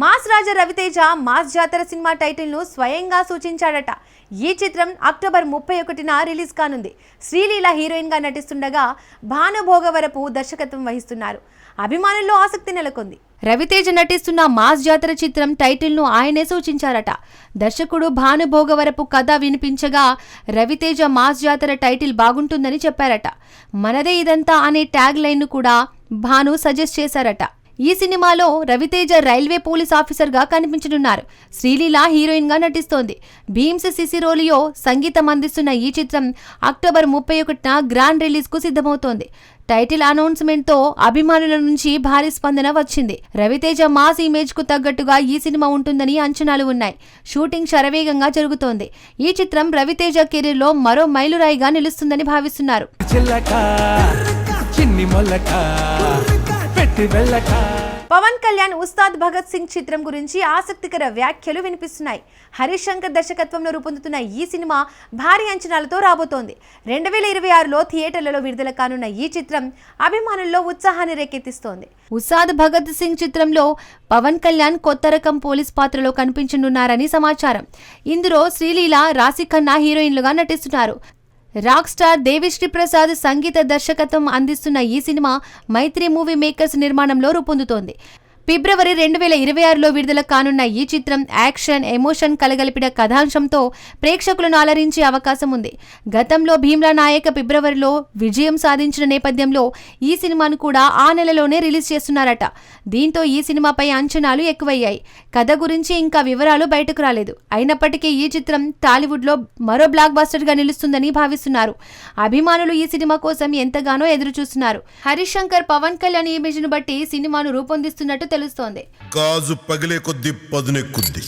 Mass Raja Ravi Teja mass Jathara cinema టైటిల్ను స్వయంగా సూచించాడట. ఈ చిత్రం అక్టోబర్ ముప్పై ఒకటిన రిలీజ్ కానుంది. శ్రీలీల హీరోయిన్గా నటిస్తుండగా భానుభోగవరపు దర్శకత్వం వహిస్తున్నారు. అభిమానుల్లో ఆసక్తి నెలకొంది. రవితేజ నటిస్తున్న మాస్ జాతర చిత్రం టైటిల్ను ఆయనే సూచించారట. దర్శకుడు భానుభోగవరపు కథ వినిపించగా రవితేజ మాస్ జాతర టైటిల్ బాగుంటుందని చెప్పారట. మనదే ఇదంతా అనే ట్యాగ్ లైన్ను కూడా భాను సజెస్ట్ చేశారట. ఈ సినిమాలో రవితేజ రైల్వే పోలీస్ ఆఫీసర్గా కనిపించనున్నారు. శ్రీలీల హీరోయిన్గా నటిస్తోంది. భీమ్స్ సిసిరోలియో సంగీతం అందిస్తున్న ఈ చిత్రం అక్టోబర్ ముప్పై ఒకటిన గ్రాండ్ రిలీజ్కు సిద్ధమవుతోంది. టైటిల్ అనౌన్స్మెంట్తో అభిమానుల నుంచి భారీ స్పందన వచ్చింది. రవితేజ మాస్ ఇమేజ్కు తగ్గట్టుగా ఈ సినిమా ఉంటుందని అంచనాలు ఉన్నాయి. షూటింగ్ శరవేగంగా జరుగుతోంది. ఈ చిత్రం రవితేజ కెరీర్లో మరో మైలురాయిగా నిలుస్తుందని భావిస్తున్నారు. వెళ్ళక. పవన్ కళ్యాణ్ ఉస్తాద్ భగత్ సింగ్ చిత్రం గురించి ఆసక్తికర వ్యాఖ్యలు వినిపిస్తున్నాయి. హరీష్ శంకర్ దర్శకత్వంలో రూపొందుతున్న ఈ సినిమా భారీ అంచనాలతో రాబోతోంది. రెండు వేల ఇరవై ఆరులో థియేటర్లలో విడుదల కానున్న ఈ చిత్రం అభిమానుల్లో ఉత్సాహాన్ని రేకెత్తిస్తోంది. ఉస్తాద్ భగత్ సింగ్ చిత్రంలో పవన్ కళ్యాణ్ కొత్త రకం పోలీస్ పాత్రలో కనిపించనున్నారని సమాచారం. ఇందులో శ్రీలీల రాశి ఖన్నా హీరోయిన్లుగా నటిస్తున్నారు. రాక్ స్టార్ దేవిశ్రీ ప్రసాద్ సంగీత దర్శకత్వం అందిస్తున్న ఈ సినిమా మైత్రి మూవీ మేకర్స్ నిర్మాణంలో రూపొందుతోంది. ఫిబ్రవరి రెండు వేల ఇరవై ఆరులో విడుదల కానున్న ఈ చిత్రం యాక్షన్ ఎమోషన్ కలగలిపిన కథాంశంతో ప్రేక్షకులను అలరించే అవకాశం ఉంది. గతంలో భీమ్లా నాయక ఫిబ్రవరిలో విజయం సాధించిన నేపథ్యంలో ఈ సినిమాను కూడా ఆ నెలలోనే రిలీజ్ చేస్తున్నారట. దీంతో ఈ సినిమాపై అంచనాలు ఎక్కువయ్యాయి. కథ గురించి ఇంకా వివరాలు బయటకు రాలేదు. అయినప్పటికీ ఈ చిత్రం టాలీవుడ్లో మరో బ్లాక్ బస్టర్గా నిలుస్తుందని భావిస్తున్నారు. అభిమానులు ఈ సినిమా కోసం ఎంతగానో ఎదురు చూస్తున్నారు హరీష్ శంకర్ పవన్ కళ్యాణ్ ఇమేజ్ను బట్టి సినిమాను రూపొందిస్తున్నట్టు తెలుస్తోంది. గాజు పగిలే కొద్ది పదునెక్కుద్ది.